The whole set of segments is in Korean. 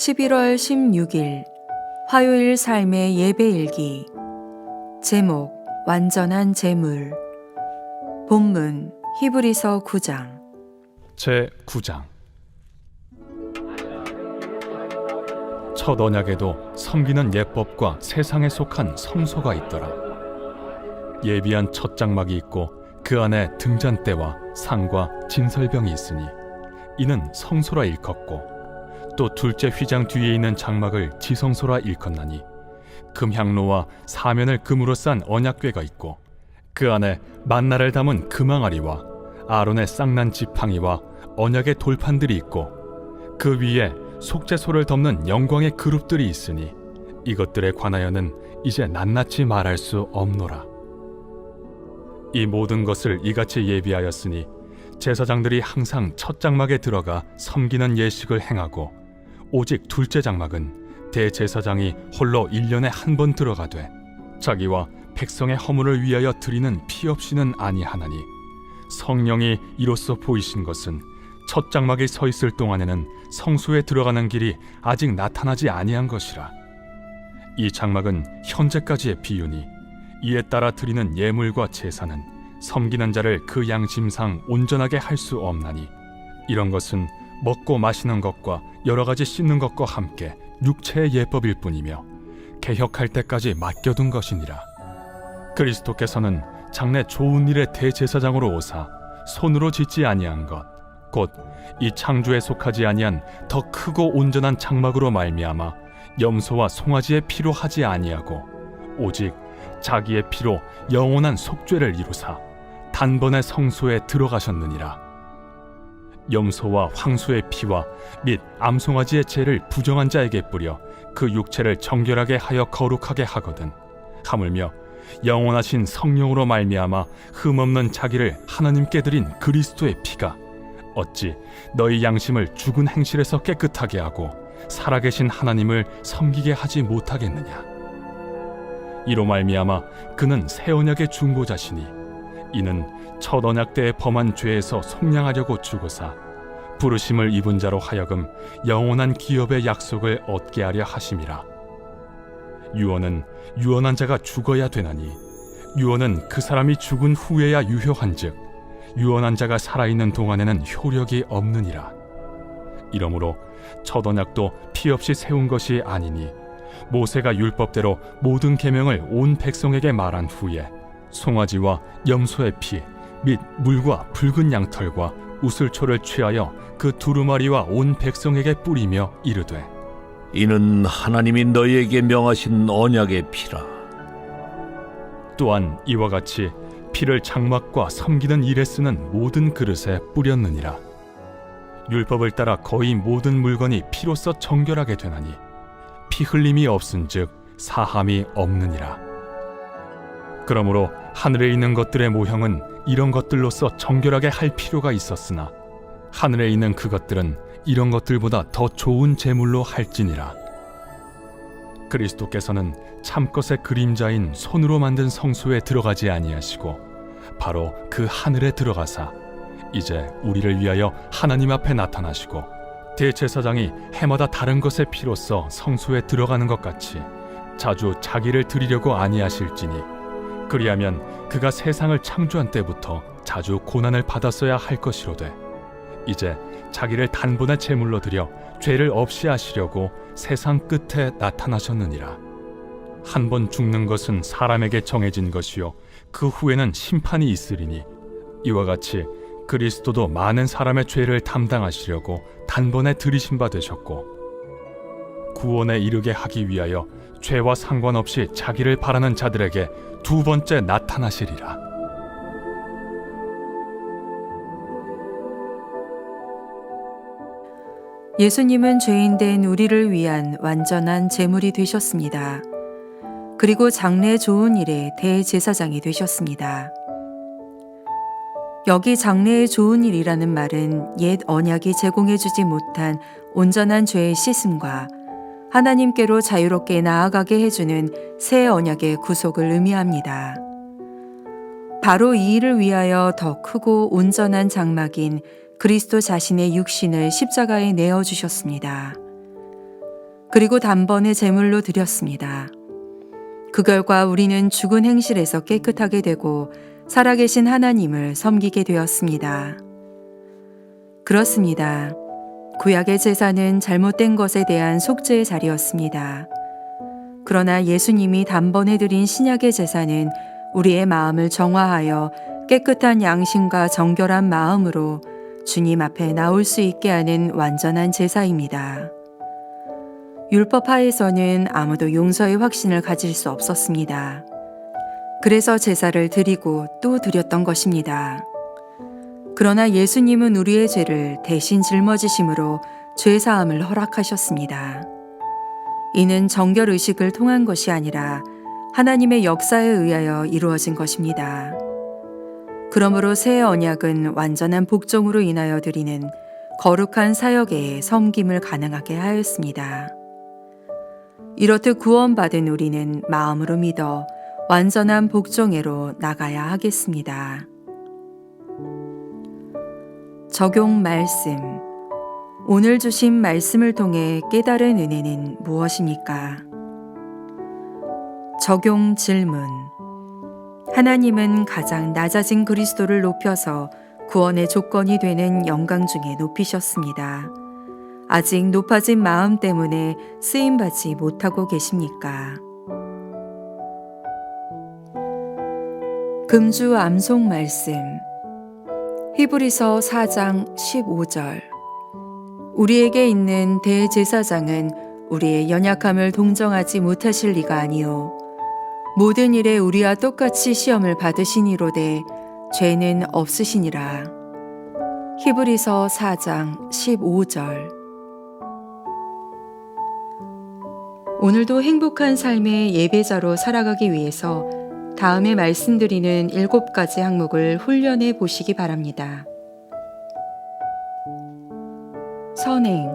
11월 16일 화요일 삶의 예배 일기. 제목 완전한 재물. 본문 히브리서 9장. 제 9장. 첫 언약에도 섬기는 예법과 세상에 속한 성소가 있더라. 예비한 첫 장막이 있고 그 안에 등잔대와 상과 진설병이 있으니 이는 성소라 일컫고 또 둘째 휘장 뒤에 있는 장막을 지성소라 일컫나니 금향로와 사면을 금으로 싼 언약궤가 있고 그 안에 만나를 담은 금항아리와 아론의 쌍난 지팡이와 언약의 돌판들이 있고 그 위에 속죄소를 덮는 영광의 그룹들이 있으니 이것들에 관하여는 이제 낱낱이 말할 수 없노라. 이 모든 것을 이같이 예비하였으니 제사장들이 항상 첫 장막에 들어가 섬기는 예식을 행하고 오직 둘째 장막은 대제사장이 홀로 일년에 한 번 들어가되 자기와 백성의 허물을 위하여 드리는 피 없이는 아니하나니 성령이 이로써 보이신 것은 첫 장막에 서 있을 동안에는 성소에 들어가는 길이 아직 나타나지 아니한 것이라. 이 장막은 현재까지의 비유니 이에 따라 드리는 예물과 제사는 섬기는 자를 그 양심상 온전하게 할 수 없나니. 이런 것은 먹고 마시는 것과 여러 가지 씻는 것과 함께 육체의 예법일 뿐이며 개혁할 때까지 맡겨둔 것이니라. 그리스도께서는 장래 좋은 일의 대제사장으로 오사 손으로 짓지 아니한 것 곧 이 창조에 속하지 아니한 더 크고 온전한 장막으로 말미암아 염소와 송아지의 피로 하지 아니하고 오직 자기의 피로 영원한 속죄를 이루사 단번에 성소에 들어가셨느니라 염소와 황소의 피와 및 암송아지의 죄를 부정한 자에게 뿌려 그 육체를 정결하게 하여 거룩하게 하거든. 하물며 영원하신 성령으로 말미암아 흠없는 자기를 하나님께 드린 그리스도의 피가 어찌 너희 양심을 죽은 행실에서 깨끗하게 하고 살아계신 하나님을 섬기게 하지 못하겠느냐? 이로 말미암아 그는 새 언약의 중보자시니 이는 첫 언약 때에 범한 죄에서 속량하려고 죽으사 부르심을 입은 자로 하여금 영원한 기업의 약속을 얻게 하려 하심이라. 유언은 유언한 자가 죽어야 되나니 유언은 그 사람이 죽은 후에야 유효한즉 유언한 자가 살아있는 동안에는 효력이 없느니라. 이러므로 첫 언약도 피 없이 세운 것이 아니니 모세가 율법대로 모든 계명을 온 백성에게 말한 후에 송아지와 염소의 피 및 물과 붉은 양털과 우슬초를 취하여 그 두루마리와 온 백성에게 뿌리며 이르되 이는 하나님이 너희에게 명하신 언약의 피라. 또한 이와 같이 피를 장막과 섬기는 일에 쓰는 모든 그릇에 뿌렸느니라 율법을 따라 거의 모든 물건이 피로써 정결하게 되나니 피 흘림이 없은즉 사함이 없느니라 그러므로 하늘에 있는 것들의 모형은 이런 것들로서 정결하게 할 필요가 있었으나 하늘에 있는 그것들은 이런 것들보다 더 좋은 제물로 할지니라. 그리스도께서는 참것의 그림자인 손으로 만든 성소에 들어가지 아니하시고 바로 그 하늘에 들어가사 이제 우리를 위하여 하나님 앞에 나타나시고 대제사장이 해마다 다른 것의 피로써 성소에 들어가는 것 같이 자주 자기를 드리려고 아니하실지니 그리하면 그가 세상을 창조한 때부터 자주 고난을 받았어야 할 것이로되 이제 자기를 단번에 제물로 드려 죄를 없이 하시려고 세상 끝에 나타나셨느니라. 한 번 죽는 것은 사람에게 정해진 것이요 그 후에는 심판이 있으리니 이와 같이 그리스도도 많은 사람의 죄를 담당하시려고 단번에 들이신 바 되셨고 구원에 이르게 하기 위하여 죄와 상관없이 자기를 바라는 자들에게 두 번째 나타나시리라. 예수님은 죄인된 우리를 위한 완전한 제물이 되셨습니다. 그리고 장래 좋은 일의 대제사장이 되셨습니다. 여기 장래의 좋은 일이라는 말은 옛 언약이 제공해주지 못한 온전한 죄의 씻음과 하나님께로 자유롭게 나아가게 해주는 새 언약의 구속을 의미합니다. 바로 이 일을 위하여 더 크고 온전한 장막인 그리스도 자신의 육신을 십자가에 내어 주셨습니다. 그리고 단번에 제물로 드렸습니다. 그 결과 우리는 죽은 행실에서 깨끗하게 되고 살아계신 하나님을 섬기게 되었습니다. 그렇습니다. 구약의 제사는 잘못된 것에 대한 속죄의 자리였습니다. 그러나 예수님이 단번에 드린 신약의 제사는 우리의 마음을 정화하여 깨끗한 양심과 정결한 마음으로 주님 앞에 나올 수 있게 하는 완전한 제사입니다. 율법 하에서는 아무도 용서의 확신을 가질 수 없었습니다. 그래서 제사를 드리고 또 드렸던 것입니다. 그러나 예수님은 우리의 죄를 대신 짊어지심으로 죄사함을 허락하셨습니다. 이는 정결 의식을 통한 것이 아니라 하나님의 역사에 의하여 이루어진 것입니다. 그러므로 새 언약은 완전한 복종으로 인하여 드리는 거룩한 사역에 섬김을 가능하게 하였습니다. 이렇듯 구원받은 우리는 마음으로 믿어 완전한 복종회로 나가야 하겠습니다. 적용 말씀. 오늘 주신 말씀을 통해 깨달은 은혜는 무엇입니까? 적용 질문. 하나님은 가장 낮아진 그리스도를 높여서 구원의 조건이 되는 영광 중에 높이셨습니다. 아직 높아진 마음 때문에 쓰임받지 못하고 계십니까? 금주 암송 말씀 히브리서 4장 15절. 우리에게 있는 대제사장은 우리의 연약함을 동정하지 못하실 리가 아니요. 모든 일에 우리와 똑같이 시험을 받으시니로되 죄는 없으시니라. 히브리서 4장 15절. 오늘도 행복한 삶의 예배자로 살아가기 위해서 다음에 말씀드리는 일곱 가지 항목을 훈련해 보시기 바랍니다. 선행.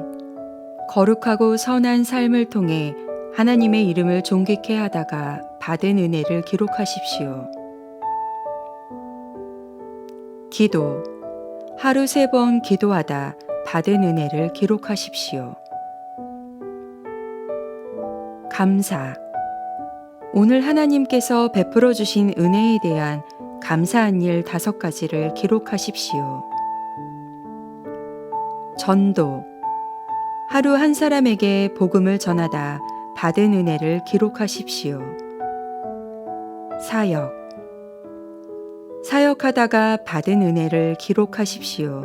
거룩하고 선한 삶을 통해 하나님의 이름을 존귀케 하다가 받은 은혜를 기록하십시오. 기도. 하루 세 번 기도하다 받은 은혜를 기록하십시오. 감사. 오늘 하나님께서 베풀어 주신 은혜에 대한 감사한 일 다섯 가지를 기록하십시오. 전도. 하루 한 사람에게 복음을 전하다 받은 은혜를 기록하십시오. 사역. 사역하다가 받은 은혜를 기록하십시오.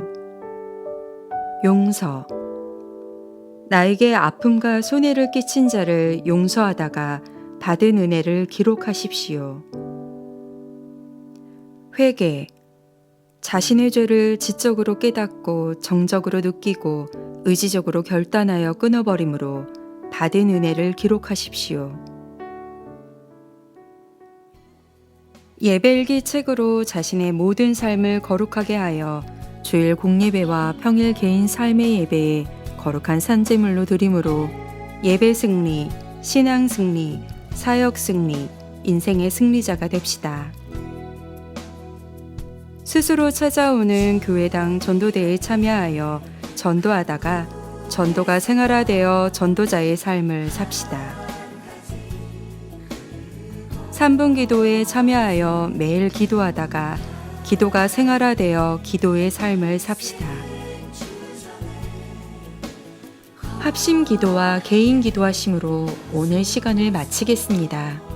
용서. 나에게 아픔과 손해를 끼친 자를 용서하다가 받은 은혜를 기록하십시오. 회개. 자신의 죄를 지적으로 깨닫고 정적으로 느끼고 의지적으로 결단하여 끊어버림으로 받은 은혜를 기록하십시오. 예배일기 책으로 자신의 모든 삶을 거룩하게 하여 주일 공예배와 평일 개인 삶의 예배에 거룩한 산재물로 드림으로 예배 승리, 신앙 승리, 사역 승리, 인생의 승리자가 됩시다. 스스로 찾아오는 교회당 전도대에 참여하여 전도하다가 전도가 생활화되어 전도자의 삶을 삽시다. 3분 기도에 참여하여 매일 기도하다가 기도가 생활화되어 기도의 삶을 삽시다. 합심 기도와 개인 기도하심으로 오늘 시간을 마치겠습니다.